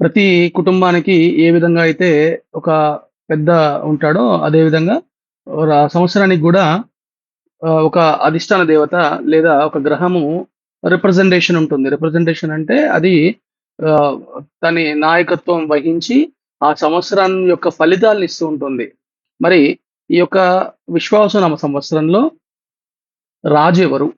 ప్రతి కుటుంబానికి ఏ విధంగా అయితే ఒక పెద్ద ఉంటాడో అదే విధంగా సంవత్సరానికి కూడా ఒక అధిష్టాన దేవత లేదా ఒక గ్రహము రిప్రజెంటేషన్ ఉంటుంది. రిప్రజెంటేషన్ అంటే అది తన నాయకత్వం వహించి ఆ సంవత్సరం యొక్క ఫలితాలను ఇస్తూ ఉంటుంది. మరి ఈ యొక్క విశ్వావసునామ సంవత్సరంలో రాజు ఎవరు?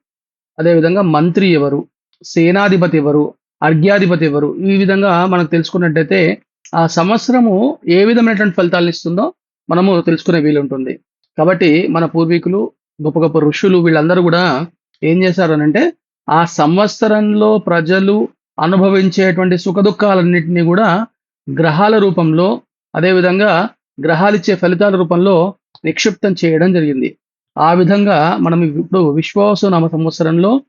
అదేవిధంగా మంత్రి ఎవరు? సేనాధిపతి ఎవరు? అర్ఘ్యాధిపతి ఎవరు? ఈ విధంగా మనకు తెలుసుకున్నట్టయితే ఆ సంవత్సరము ఏ విధమైనటువంటి ఫలితాలను ఇస్తుందో మనము తెలుసుకునే వీలుంటుంది. కాబట్టి మన పూర్వీకులు గొప్ప గొప్ప ఋషులు వీళ్ళందరూ కూడా ఏం చేశారనంటే ఆ సంవత్సరంలో ప్రజలు అనుభవించేటువంటి సుఖదుఖాలన్నింటినీ కూడా గ్రహాల రూపంలో అదేవిధంగా గ్రహాలు గ్రహాలిచ్చే ఫలితాల రూపంలో నిక్షిప్తం చేయడం జరిగింది. ఆ విధంగా మనం ఇప్పుడు విశ్వాసనామ సంవత్సరంలో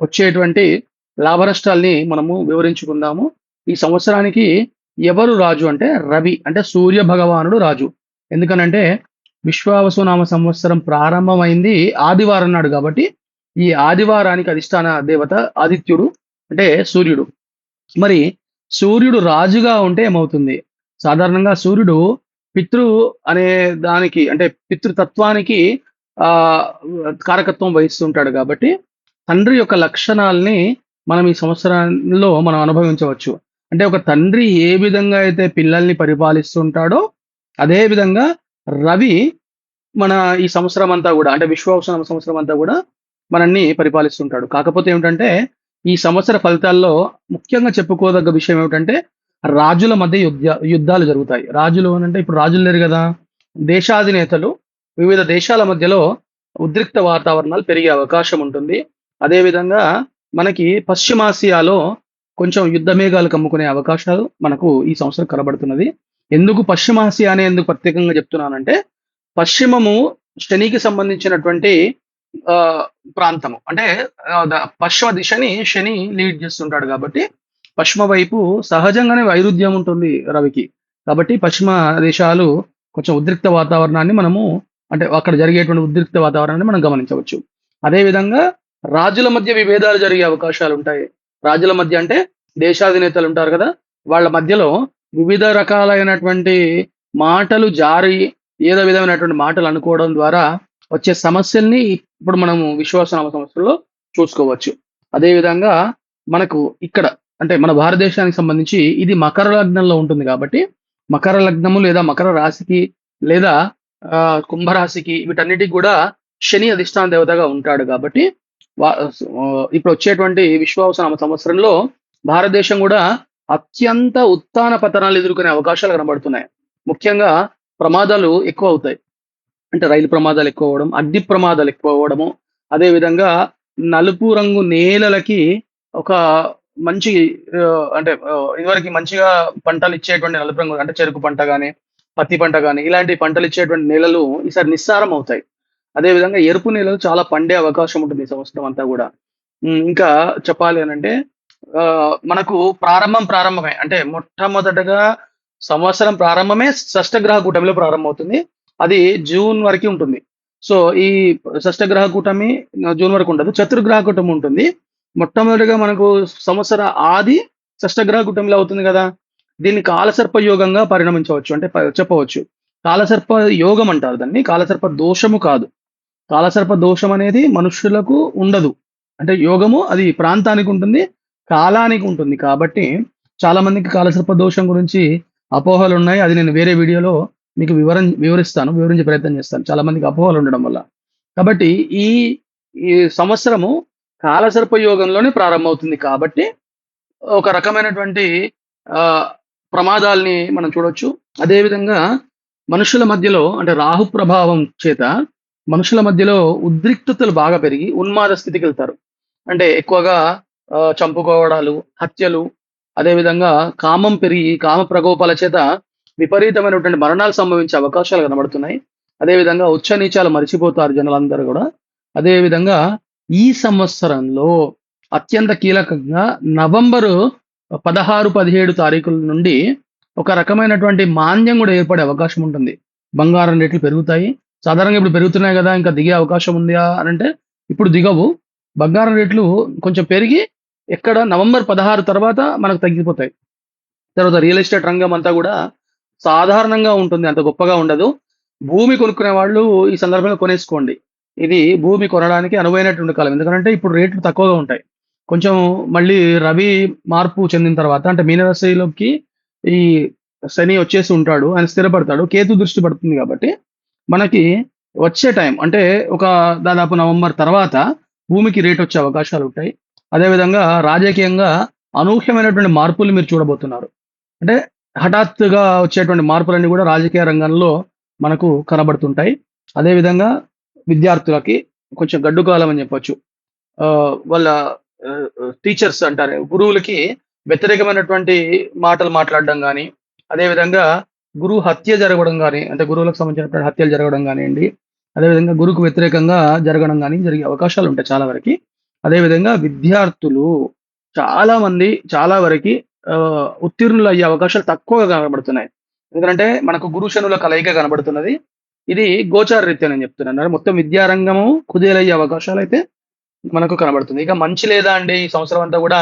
వచ్చేటువంటి లాభనష్టాల్ని మనము వివరించుకుందాము. ఈ సంవత్సరానికి ఎవరు రాజు అంటే రవి అంటే సూర్య భగవానుడు రాజు. ఎందుకనంటే విశ్వావసునామ సంవత్సరం ప్రారంభమైంది ఆదివారం నాడు కాబట్టి ఈ ఆదివారానికి అధిష్టాన దేవత ఆదిత్యుడు అంటే సూర్యుడు. మరి సూర్యుడు రాజుగా ఉంటే ఏమవుతుంది? సాధారణంగా సూర్యుడు పితృ అనే దానికి అంటే పితృతత్వానికి ఆ కారకత్వం వహిస్తుంటాడు కాబట్టి తండ్రి యొక్క లక్షణాల్ని మనం ఈ సంవత్సరంలో మనం అనుభవించవచ్చు. అంటే ఒక తండ్రి ఏ విధంగా అయితే పిల్లల్ని పరిపాలిస్తుంటాడో అదే విధంగా రవి మన ఈ సంవత్సరం అంతా కూడా అంటే విశ్వావసునామ సంవత్సరం అంతా కూడా మనల్ని పరిపాలిస్తుంటాడు. కాకపోతే ఏమిటంటే ఈ సంవత్సర ఫలితాల్లో ముఖ్యంగా చెప్పుకోదగ్గ విషయం ఏమిటంటే రాజుల మధ్య యుద్ధ యుద్ధాలు జరుగుతాయి. రాజులు అంటే ఇప్పుడు రాజులు లేరు గదా! దేశాధినేతలు వివిధ దేశాల మధ్యలో ఉద్రిక్త వాతావరణాలు పెరిగే అవకాశం ఉంటుంది. అదే విధంగా మనకి పశ్చిమాసియాలో కొంచెం యుద్ధ మేఘాలు కమ్ముకునే అవకాశాలు మనకు ఈ సంవత్సరం కనబడుతున్నది. ఎందుకు పశ్చిమాసియా అనే ఎందుకు ప్రత్యేకంగా చెప్తున్నానంటే పశ్చిమము శనికి సంబంధించినటువంటి ప్రాంతము. అంటే పశ్చిమ దిశని శని లీడ్ చేస్తుంటాడు కాబట్టి పశ్చిమ వైపు సహజంగానే వైరుధ్యం ఉంటుంది రవికి. కాబట్టి పశ్చిమ దేశాలు కొంచెం ఉద్రిక్త వాతావరణాన్ని మనము అంటే అక్కడ జరిగేటువంటి ఉద్రిక్త వాతావరణాన్ని మనం గమనించవచ్చు. అదే విధంగా రాజుల మధ్య విభేదాలు జరిగే అవకాశాలు ఉంటాయి రాజుల మధ్య అంటే దేశాధినేతలు ఉంటారు కదా వాళ్ళ మధ్యలో వివిధ రకాలైనటువంటి మాటలు జారి ఏదో విధమైనటువంటి మాటలు అనుకోవడం ద్వారా వచ్చే సమస్యల్ని ఇప్పుడు మనము విశ్వాసనామ సమస్యల్లో చూసుకోవచ్చు. అదేవిధంగా మనకు ఇక్కడ అంటే మన భారతదేశానికి సంబంధించి ఇది మకర లగ్నంలో ఉంటుంది కాబట్టి మకర లగ్నము లేదా మకర రాశికి లేదా కుంభరాశికి వీటన్నిటికి కూడా శని అధిష్టాన దేవతగా ఉంటాడు కాబట్టి ఇప్పుడు వచ్చేటువంటి విశ్వావసనామ సంవత్సరంలో భారతదేశం కూడా అత్యంత ఉత్థాన పతనాలు ఎదుర్కొనే అవకాశాలు కనబడుతున్నాయి. ముఖ్యంగా ప్రమాదాలు ఎక్కువ అవుతాయి అంటే రైలు ప్రమాదాలు ఎక్కువ అవ్వడం అగ్ని ప్రమాదాలు ఎక్కువవ్వడము, అదే విధంగా నలుపు రంగు నేలలకి ఒక మంచి అంటే ఇదివరకు మంచిగా మంచిగా పంటలిచ్చేటువంటి నలుపు రంగు అంటే చెరుకు పంట కానీ పత్తి పంట కానీ ఇలాంటి పంటలు ఇచ్చేటువంటి నేలలు ఈసారి నిస్సారం అవుతాయి. అదే విధంగా ఎరుపు నేలలు చాలా పండే అవకాశం ఉంటుంది ఈ సంవత్సరం అంతా కూడా ఇంకా చెప్పాలి అనంటే మనకు ప్రారంభం ప్రారంభమే. అంటే మొట్టమొదటగా సంవత్సరం ప్రారంభమే షష్టగ్రహ కూటమిలో ప్రారంభమవుతుంది. అది జూన్ వరకి ఉంటుంది. సో, ఈ షష్టగ్రహ కూటమి జూన్ వరకు ఉండదు. చతుర్గ్రహ కూటమి ఉంటుంది. మొట్టమొదటిగా మనకు సంవత్సర ఆది షష్టగ్రహ కూటమిలో అవుతుంది కదా దీన్ని కాలసర్ప యోగంగా పరిణమించవచ్చు. అంటే చెప్పవచ్చు. కాలసర్ప యోగం అంటారు దాన్ని. కాలసర్ప దోషము కాదు. కాలసర్ప దోషం అనేది మనుష్యులకు ఉండదు. అంటే యోగము అది ప్రాంతానికి ఉంటుంది. కాలానికి ఉంటుంది. కాబట్టి చాలా మందికి కాలసర్ప దోషం గురించి అపోహలు ఉన్నాయి అది నేను వేరే వీడియోలో మీకు వివరం వివరిస్తాను. వివరించే ప్రయత్నం చేస్తాను. చాలా మందికి అపోహలు ఉండడం వల్ల. కాబట్టి ఈ ఈ సంవత్సరము కాలసర్ప యోగంలోనే ప్రారంభమవుతుంది కాబట్టి ఒక రకమైనటువంటి ప్రమాదాల్ని మనం చూడొచ్చు. అదేవిధంగా మనుషుల మధ్యలో అంటే రాహు ప్రభావం చేత మనుషుల మధ్యలో ఉద్రిక్తతలు బాగా పెరిగి ఉన్మాద స్థితికి వెళ్తారు అంటే ఎక్కువగా చంపుకోవడాలు, హత్యలు, అదేవిధంగా కామం పెరిగి కామ ప్రకోపాల చేత విపరీతమైనటువంటి మరణాలు సంభవించే అవకాశాలు కనబడుతున్నాయి. అదేవిధంగా ఉచ్చ నీచాలు మరిచిపోతారు జనాలందరూ కూడా అదేవిధంగా ఈ సంవత్సరంలో అత్యంత కీలకంగా నవంబరు 16, 17 తారీఖుల నుండి ఒక రకమైనటువంటి మాంద్యం కూడా ఏర్పడే అవకాశం ఉంటుంది. బంగారం రేట్లు పెరుగుతాయి. సాధారణంగా ఇప్పుడు పెరుగుతున్నాయి కదా ఇంకా దిగే అవకాశం ఉందా అంటే ఇప్పుడు దిగవు. బంగారం రేట్లు కొంచెం పెరిగి ఎక్కడ నవంబర్ 16 తర్వాత మనకు తగ్గిపోతాయి. తర్వాత రియల్ ఎస్టేట్ రంగం అంతా కూడా సాధారణంగా ఉంటుంది అంత గొప్పగా ఉండదు భూమి కొనుక్కునే వాళ్ళు ఈ సందర్భంలో కొనేసుకోండి ఇది భూమి కొనడానికి అనువైనటువంటి కాలం ఎందుకంటే ఇప్పుడు రేట్లు తక్కువగా ఉంటాయి కొంచెం మళ్ళీ రవి మార్పు చెందిన తర్వాత అంటే మీనరాశిలోకి ఈ శని వచ్చేసి ఉంటాడు ఆయన స్థిరపడతాడు కేతు దృష్టి పడుతుంది కాబట్టి మనకి వచ్చే టైం అంటే ఒక దాదాపు నవంబర్ తర్వాత భూమికి రేట్ వచ్చే అవకాశాలు ఉంటాయి. అదేవిధంగా రాజకీయంగా అనూహ్యమైనటువంటి మార్పులు మీరు చూడబోతున్నారు. అంటే హఠాత్తుగా వచ్చేటువంటి మార్పులన్నీ కూడా రాజకీయ రంగంలో మనకు కనబడుతుంటాయి. అదేవిధంగా విద్యార్థులకి కొంచెం గడ్డు కాలం అని చెప్పొచ్చు. వాళ్ళ టీచర్స్ అంటారు గురువులకి వ్యతిరేకమైనటువంటి మాటలు మాట్లాడడం కానీ అదేవిధంగా గురువు హత్య జరగడం కానీ అంటే గురువులకు సంబంధించినటువంటి హత్యలు జరగడం కానివ్వండి అదేవిధంగా గురువుకు వ్యతిరేకంగా జరగడం కానీ జరిగే అవకాశాలు ఉంటాయి చాలా వరకు. అదేవిధంగా విద్యార్థులు చాలా మంది చాలా వరకు ఉత్తీర్ణులు అయ్యే అవకాశాలు తక్కువగా కనబడుతున్నాయి. ఎందుకంటే మనకు గురు శనుల కలయిక కనబడుతున్నది. ఇది గోచార రీత్యా నేను చెప్తున్నాను. అంటే మొత్తం విద్యారంగము కుదేలయ్యే అవకాశాలు అయితే మనకు కనబడుతుంది. ఇక మంచి లేదా అండి? ఈ సంవత్సరం అంతా కూడా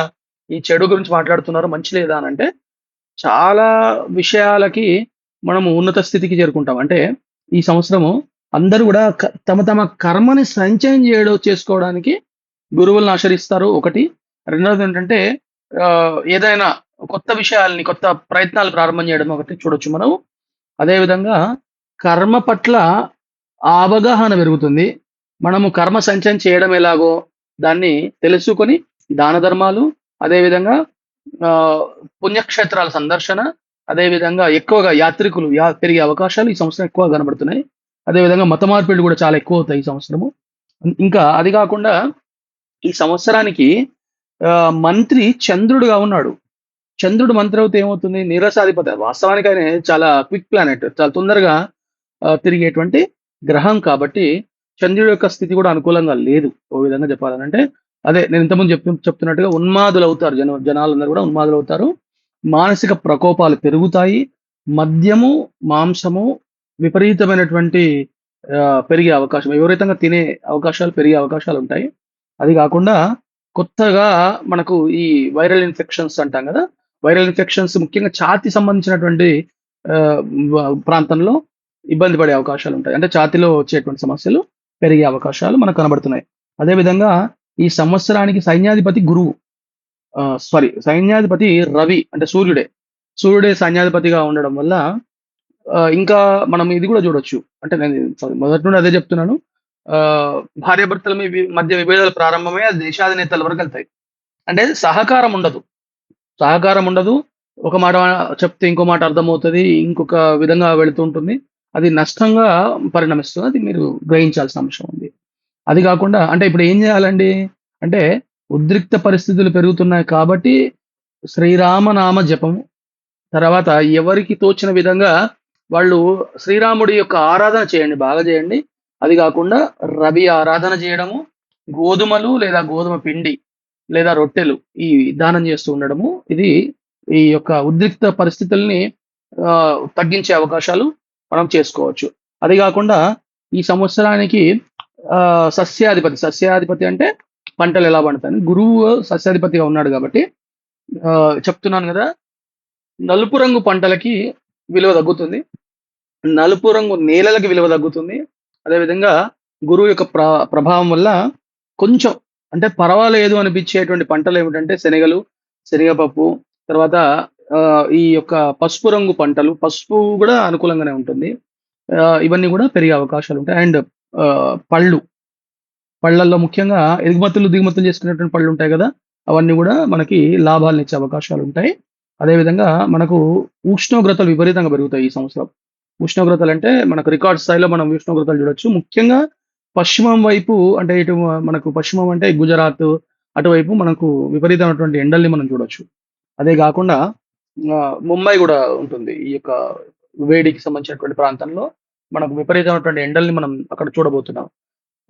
ఈ చెడు గురించి మాట్లాడుతున్నారు. మంచి లేదా అని అంటే చాలా విషయాలకి మనము ఉన్నత స్థితికి చేరుకుంటాం. అంటే ఈ సంవత్సరము అందరూ కూడా తమ తమ కర్మని సంచయం చేయడం చేసుకోవడానికి గురువులను ఆచరిస్తారు ఒకటి. రెండవది ఏంటంటే ఆ, ఏదైనా కొత్త విషయాల్ని కొత్త ప్రయత్నాలు ప్రారంభం చేయడం ఒకటి చూడొచ్చు మనం అదేవిధంగా కర్మ పట్ల అవగాహన పెరుగుతుంది. మనము కర్మ సంచయం చేయడం ఎలాగో దాన్ని తెలుసుకొని దాన ధర్మాలు అదేవిధంగా ఆ, పుణ్యక్షేత్రాల సందర్శన అదేవిధంగా ఎక్కువగా యాత్రికులు యా పెరిగే అవకాశాలు ఈ సంవత్సరం ఎక్కువ కనబడుతున్నాయి. అదేవిధంగా మత మార్పిడి కూడా చాలా ఎక్కువ అవుతాయి ఈ సంవత్సరము. ఇంకా అది కాకుండా ఈ సంవత్సరానికి ఆ, మంత్రి చంద్రుడుగా ఉన్నాడు. చంద్రుడు మంత్రి అవుతే ఏమవుతుంది? నీరసాధిపతి. వాస్తవానికి ఆయన చాలా క్విక్ ప్లానెట్. చాలా తొందరగా తిరిగేటువంటి గ్రహం కాబట్టి చంద్రుడి యొక్క స్థితి కూడా అనుకూలంగా లేదు. ఓ విధంగా చెప్పాలంటే అదే నేను ఇంతకుముందు చెప్తు చెప్తున్నట్టుగా ఉన్మాదులు అవుతారు జన జనాలందరూ కూడా ఉన్మాదులు అవుతారు మానసిక ప్రకోపాలు పెరుగుతాయి మద్యము మాంసము విపరీతమైనటువంటి పెరిగే అవకాశం విపరీతంగా తినే అవకాశాలు పెరిగే అవకాశాలు ఉంటాయి. అది కాకుండా కొత్తగా మనకు ఈ వైరల్ ఇన్ఫెక్షన్స్ అంటాం కదా వైరల్ ఇన్ఫెక్షన్స్ ముఖ్యంగా ఛాతి సంబంధించినటువంటి ప్రాంతంలో ఇబ్బంది పడే అవకాశాలు ఉంటాయి. అంటే ఛాతిలో వచ్చేటువంటి సమస్యలు పెరిగే అవకాశాలు మనకు కనబడుతున్నాయి. అదేవిధంగా ఈ సంవత్సరానికి సైన్యాధిపతి గురువు సారీ సైన్యాధిపతి రవి అంటే సూర్యుడే. సూర్యుడే సైన్యాధిపతిగా ఉండడం వల్ల ఇంకా మనం ఇది కూడా చూడొచ్చు. అంటే నేను మొదటి నుండి అదే చెప్తున్నాను. ఆ, భార్యాభర్తల మీ మధ్య విభేదాలు ప్రారంభమై అది దేశాధినేతల వరకు వెళ్తాయి. అంటే సహకారం ఉండదు. సహకారం ఉండదు. ఒక మాట చెప్తే ఇంకో మాట అర్థమవుతుంది ఇంకొక విధంగా వెళుతుంటుంది అది నష్టంగా పరిణమిస్తుంది. అది మీరు గ్రహించాల్సిన అంశం ఉంది. అది కాకుండా అంటే ఇప్పుడు ఏం చేయాలండి? అంటే ఉద్రిక్త పరిస్థితులు పెరుగుతున్నాయి కాబట్టి శ్రీరామనామ జపము తర్వాత ఎవరికి తోచిన విధంగా వాళ్ళు శ్రీరాముడి యొక్క ఆరాధన చేయండి బాగా చేయండి. అది కాకుండా రవి ఆరాధన చేయడము గోధుమలు లేదా గోధుమ పిండి లేదా రొట్టెలు ఈ దానం చేస్తూ ఉండడము. ఇది ఈ యొక్క ఉద్రిక్త పరిస్థితుల్ని తగ్గించే అవకాశాలు మనం చేసుకోవచ్చు. అది కాకుండా ఈ సంవత్సరానికి ఆ, సస్యాధిపతి సస్యాధిపతి అంటే పంటలు ఎలా పండుతాయి గురువు సస్యాధిపతిగా ఉన్నాడు కాబట్టి చెప్తున్నాను కదా నలుపు రంగు పంటలకి విలువ తగ్గుతుంది నలుపు రంగు నేలలకి విలువ తగ్గుతుంది. అదేవిధంగా గురువు యొక్క ప్ర ప్రభావం వల్ల కొంచెం అంటే పర్వాలేదు అనిపించేటువంటి పంటలు ఏమిటంటే శనగలు శనగపప్పు తర్వాత ఆ, ఈ యొక్క పసుపు రంగు పంటలు పసుపు కూడా అనుకూలంగానే ఉంటుంది. ఇవన్నీ కూడా పెరిగే అవకాశాలు ఉంటాయి. అండ్ పళ్ళు పళ్ళల్లో ముఖ్యంగా ఎగుమతులు దిగుమతులు చేసుకునేటువంటి పళ్ళు ఉంటాయి కదా అవన్నీ కూడా మనకి లాభాలను ఇచ్చే అవకాశాలు ఉంటాయి. అదేవిధంగా మనకు ఉష్ణోగ్రతలు విపరీతంగా పెరుగుతాయి ఈ సంవత్సరం. ఉష్ణోగ్రతలు అంటే మనకు రికార్డ్ స్థాయిలో మనం ఉష్ణోగ్రతలు చూడొచ్చు. ముఖ్యంగా పశ్చిమం వైపు అంటే ఇటు మనకు పశ్చిమం అంటే గుజరాత్ అటువైపు మనకు విపరీతమైనటువంటి ఎండల్ని మనం చూడొచ్చు. అదే కాకుండా ముంబై కూడా ఉంటుంది. ఈ యొక్క వేడికి సంబంధించినటువంటి ప్రాంతంలో మనకు విపరీతమైనటువంటి ఎండల్ని మనం అక్కడ చూడబోతున్నాం.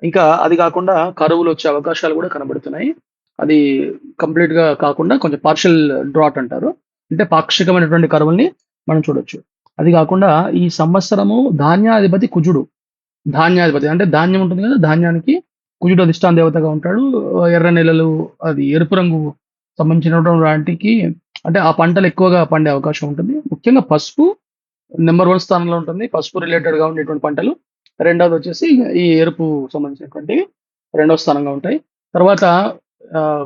ఇంకా అది కాకుండా కరువులు వచ్చే అవకాశాలు కూడా కనబడుతున్నాయి. అది కంప్లీట్గా కాకుండా కొంచెం పార్షియల్ డ్రాట్ అంటారు. అంటే పాక్షికమైనటువంటి కరువుల్ని మనం చూడొచ్చు. అది కాకుండా ఈ సంవత్సరము ధాన్యాధిపతి కుజుడు. ధాన్యాధిపతి అంటే ధాన్యం ఉంటుంది కదా ధాన్యానికి కుజుడు అధిష్టాన దేవతగా ఉంటాడు. ఎర్ర నెలలు అది ఎరుపు రంగు సంబంధించినటువంటి వాటికి అంటే ఆ పంటలు ఎక్కువగా పండే అవకాశం ఉంటుంది. ముఖ్యంగా పసుపు నెంబర్ వన్ స్థానంలో ఉంటుంది. పసుపు రిలేటెడ్గా ఉండేటువంటి పంటలు. రెండవది వచ్చేసి ఈ ఎరుపు సంబంధించినటువంటి రెండవ స్థానంగా ఉంటాయి. తర్వాత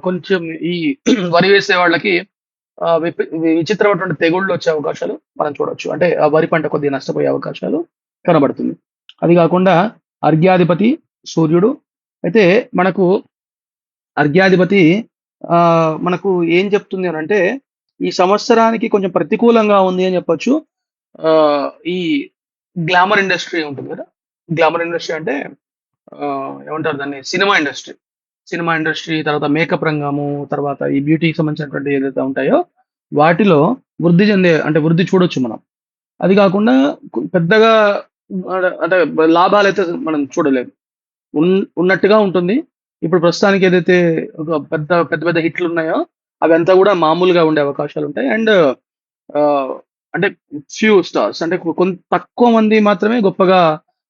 కొంచెం ఈ వరి వేసే వాళ్ళకి విచిత్రమైనటువంటి తెగుళ్ళు వచ్చే అవకాశాలు మనం చూడొచ్చు. అంటే ఆ వరి పంట కొద్దిగా నష్టపోయే అవకాశాలు కనబడుతుంది. అది కాకుండా అర్ఘ్యాధిపతి సూర్యుడు. అయితే మనకు అర్ఘ్యాధిపతి ఆ, మనకు ఏం చెప్తుంది అని అంటే ఈ సంవత్సరానికి కొంచెం ప్రతికూలంగా ఉంది అని చెప్పొచ్చు. ఈ గ్లామర్ ఇండస్ట్రీ ఉంటుంది కదా? గ్లామర్ ఇండస్ట్రీ అంటే ఆ, ఏమంటారు దాన్ని? Cinema industry. సినిమా ఇండస్ట్రీ తర్వాత మేకప్ రంగము తర్వాత ఈ బ్యూటీకి సంబంధించినటువంటి ఏదైతే ఉంటాయో వాటిలో వృద్ధి చెందే అంటే వృద్ధి చూడొచ్చు మనం. అది కాకుండా పెద్దగా అంటే లాభాలు అయితే మనం చూడలేము ఉన్నట్టుగా ఉంటుంది. ఇప్పుడు ప్రస్తుతానికి ఏదైతే ఒక పెద్ద పెద్ద పెద్ద హిట్లు ఉన్నాయో అవి అంతా కూడా మామూలుగా ఉండే అవకాశాలు ఉంటాయి. అండ్ అంటే ఫ్యూ స్టార్స్ అంటే కొంత తక్కువ మంది మాత్రమే గొప్పగా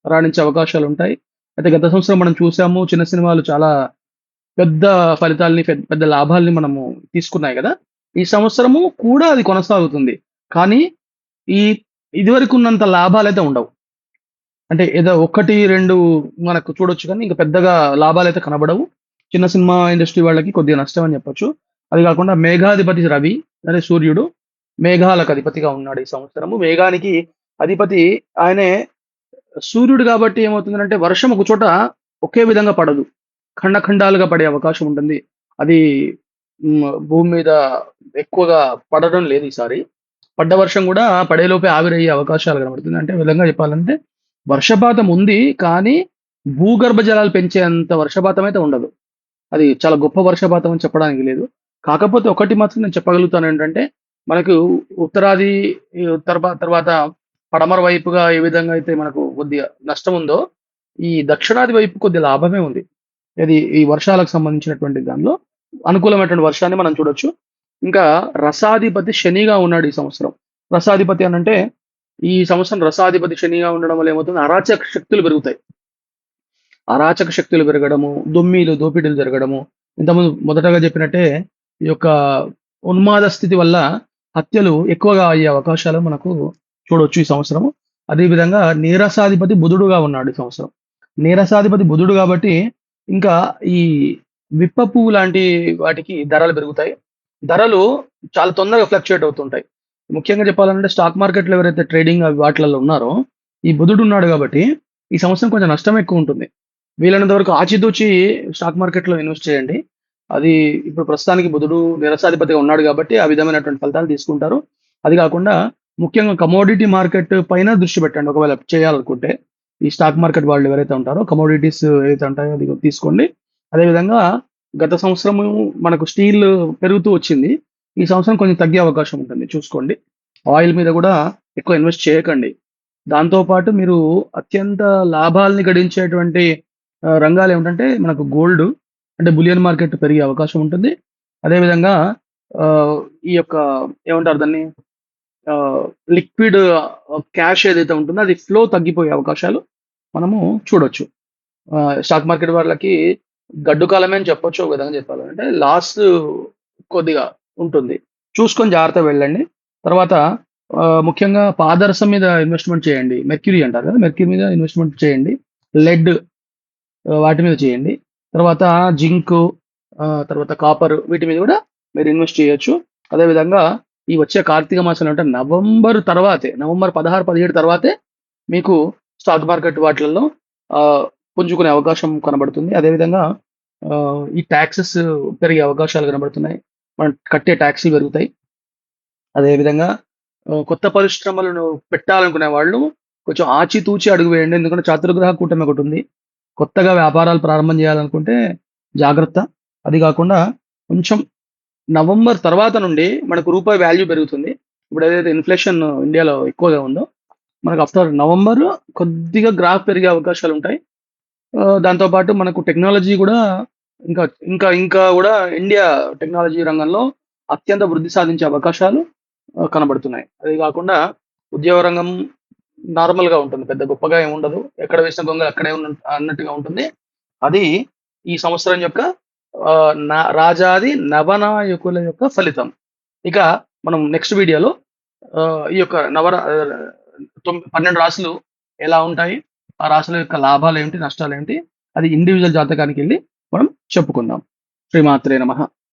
రాణించే అవకాశాలు ఉంటాయి. అయితే గత సంవత్సరం మనం చూసాము చిన్న సినిమాలు చాలా పెద్ద ఫలితాలని పెద్ద పెద్ద లాభాలని మనము తీసుకున్నాయి కదా. ఈ సంవత్సరము కూడా అది కొనసాగుతుంది. కానీ ఈ ఇదివరకు ఉన్నంత లాభాలు అయితే ఉండవు. అంటే ఏదో ఒకటి రెండు మనకు చూడొచ్చు కానీ ఇంకా పెద్దగా లాభాలు అయితే కనబడవు. చిన్న సినిమా ఇండస్ట్రీ వాళ్ళకి కొద్దిగా నష్టం అని చెప్పొచ్చు. అది కాకుండా మేఘాధిపతి రవి అదే సూర్యుడు మేఘాలకు అధిపతిగా ఉన్నాడు ఈ సంవత్సరము. మేఘానికి అధిపతి ఆయనే సూర్యుడు కాబట్టి ఏమవుతుందంటే వర్షం ఒక చోట ఒకే విధంగా పడదు. ఖండఖండాలుగా పడే అవకాశం ఉంటుంది. అది భూమి మీద ఎక్కువగా పడడం లేదు ఈసారి. పడ్డ వర్షం కూడా పడేలోపే ఆవిరయ్యే అవకాశాలు కనబడుతుంది. అంటే విధంగా చెప్పాలంటే వర్షపాతం ఉంది కానీ భూగర్భ జలాలు పెంచేంత వర్షపాతం అయితే ఉండదు. అది చాలా గొప్ప వర్షపాతం అని చెప్పడానికి లేదు. కాకపోతే ఒకటి మాత్రం నేను చెప్పగలుగుతాను ఏంటంటే మనకు ఉత్తరాది ఈ తర్వాత పడమర వైపుగా ఏ విధంగా అయితే మనకు కొద్దిగా నష్టం ఉందో ఈ దక్షిణాది వైపు కొద్దిగా లాభమే ఉంది. ఇది ఈ వర్షాలకు సంబంధించినటువంటి దానిలో అనుకూలమైనటువంటి వర్షాన్ని మనం చూడొచ్చు. ఇంకా రసాధిపతి శనిగా ఉన్నాడు ఈ సంవత్సరం. రసాధిపతి అని అంటే ఈ సంవత్సరం రసాధిపతి శనిగా ఉండడం వల్ల ఏమవుతుంది? అరాచక శక్తులు పెరుగుతాయి. అరాచక శక్తులు పెరగడము దొమ్మీలు దోపిడీలు జరగడము. ఇంతకుముందు మొదటగా చెప్పినట్టే ఈ యొక్క ఉన్మాద స్థితి వల్ల హత్యలు ఎక్కువగా అయ్యే అవకాశాలు మనకు చూడొచ్చు ఈ సంవత్సరము. అదేవిధంగా నీరసాధిపతి బుధుడుగా ఉన్నాడు ఈ సంవత్సరం. నీరసాధిపతి బుధుడు కాబట్టి ఇంకా ఈ విప్ప పువ్వు లాంటి వాటికి ధరలు పెరుగుతాయి. ధరలు చాలా తొందరగా ఫ్లక్చుయేట్ అవుతుంటాయి. ముఖ్యంగా చెప్పాలంటే స్టాక్ మార్కెట్లో ఎవరైతే ట్రేడింగ్ వాటిలలో ఉన్నారో ఈ బుధుడు ఉన్నాడు కాబట్టి ఈ సంవత్సరం కొంచెం నష్టం ఎక్కువ ఉంటుంది. వీలైనంత వరకు ఆచితూచి స్టాక్ మార్కెట్లో ఇన్వెస్ట్ చేయండి. అది ఇప్పుడు ప్రస్తుతానికి బుధుడు నిరసాధిపతిగా ఉన్నాడు కాబట్టి ఆ విధమైనటువంటి ఫలితాలు తీసుకుంటారు. అది కాకుండా ముఖ్యంగా కమోడిటీ మార్కెట్ పైన దృష్టి పెట్టండి. ఒకవేళ చేయాలనుకుంటే ఈ స్టాక్ మార్కెట్ వాళ్ళు ఎవరైతే ఉంటారో కమోడిటీస్ ఏదైతే ఉంటాయో అది తీసుకోండి. అదేవిధంగా గత సంవత్సరం మనకు స్టీల్ పెరుగుతూ వచ్చింది. ఈ సంవత్సరం కొంచెం తగ్గే అవకాశం ఉంటుంది. చూసుకోండి. ఆయిల్ మీద కూడా ఎక్కువ ఇన్వెస్ట్ చేయకండి. దాంతోపాటు మీరు అత్యంత లాభాలని గడించేటువంటి రంగాలు ఏమిటంటే మనకు గోల్డ్ అంటే బులియన్ మార్కెట్ పెరిగే అవకాశం ఉంటుంది. అదేవిధంగా ఈ యొక్క ఏమంటారు దాన్ని? లిక్విడ్ క్యాష్ ఏదైతే ఉంటుందో అది ఫ్లో తగ్గిపోయే అవకాశాలు మనము చూడొచ్చు. స్టాక్ మార్కెట్ వాళ్ళకి గడ్డు కాలమే అని చెప్పొచ్చు ఒక విధంగా చెప్పాలంటే. లాస్ కొద్దిగా ఉంటుంది. చూసుకొని జాగ్రత్త వెళ్ళండి. తర్వాత ముఖ్యంగా పాదరసం మీద ఇన్వెస్ట్మెంట్ చేయండి. మెర్క్యూరీ అంటారు కదా మెర్క్యూరీ మీద ఇన్వెస్ట్మెంట్ చేయండి. లెడ్ వాటి మీద చేయండి. తర్వాత జింక్ తర్వాత కాపర్ వీటి మీద కూడా మీరు ఇన్వెస్ట్ చేయొచ్చు. అదేవిధంగా ఈ వచ్చే కార్తీక మాసంలో అంటే నవంబర్ తర్వాతే నవంబర్ పదహారు పదిహేడు తర్వాతే మీకు స్టాక్ మార్కెట్ వాటిలలో పుంజుకునే అవకాశం కనబడుతుంది. అదేవిధంగా ఈ ట్యాక్సెస్ పెరిగే అవకాశాలు కనబడుతున్నాయి. మనం కట్టే ట్యాక్సీలు పెరుగుతాయి. అదేవిధంగా కొత్త పరిశ్రమలను పెట్టాలనుకునే వాళ్ళు కొంచెం ఆచితూచి అడుగు వేయండి. ఎందుకంటే చతుర్గ్రహ కూటమి ఒకటి ఉంది. కొత్తగా వ్యాపారాలు ప్రారంభం చేయాలనుకుంటే జాగ్రత్త. అది కాకుండా కొంచెం నవంబర్ తర్వాత నుండి మనకు రూపాయి వాల్యూ పెరుగుతుంది. ఇప్పుడు ఏదైతే ఇన్ఫ్లేషన్ ఇండియాలో ఎక్కువగా ఉందో మనకు ఆఫ్టర్ నవంబర్ కొద్దిగా గ్రాఫ్ పెరిగే అవకాశాలు ఉంటాయి. దాంతోపాటు మనకు టెక్నాలజీ కూడా ఇంకా ఇంకా ఇంకా కూడా ఇండియా టెక్నాలజీ రంగంలో అత్యంత వృద్ధి సాధించే అవకాశాలు కనబడుతున్నాయి. అది కాకుండా ఉద్యోగ రంగం నార్మల్గా ఉంటుంది. పెద్ద గొప్పగా ఏమి ఉండదు. ఎక్కడ వేసిన గొంగ అక్కడే ఉన్న అన్నట్టుగా ఉంటుంది. అది ఈ సంవత్సరం యొక్క నా- రాజాది నవనాయకుల యొక్క ఫలితం ఇక మనం నెక్స్ట్ వీడియోలో ఈ యొక్క నవర ఆహ్, తొమ్ 12 రాశులు ఎలా ఉంటాయి? ఆ రాశుల యొక్క లాభాలు ఏంటి నష్టాలు ఏంటి అది ఇండివిజువల్ జాతకానికి వెళ్ళి మనం చెప్పుకుందాం. శ్రీమాత్రే నమః!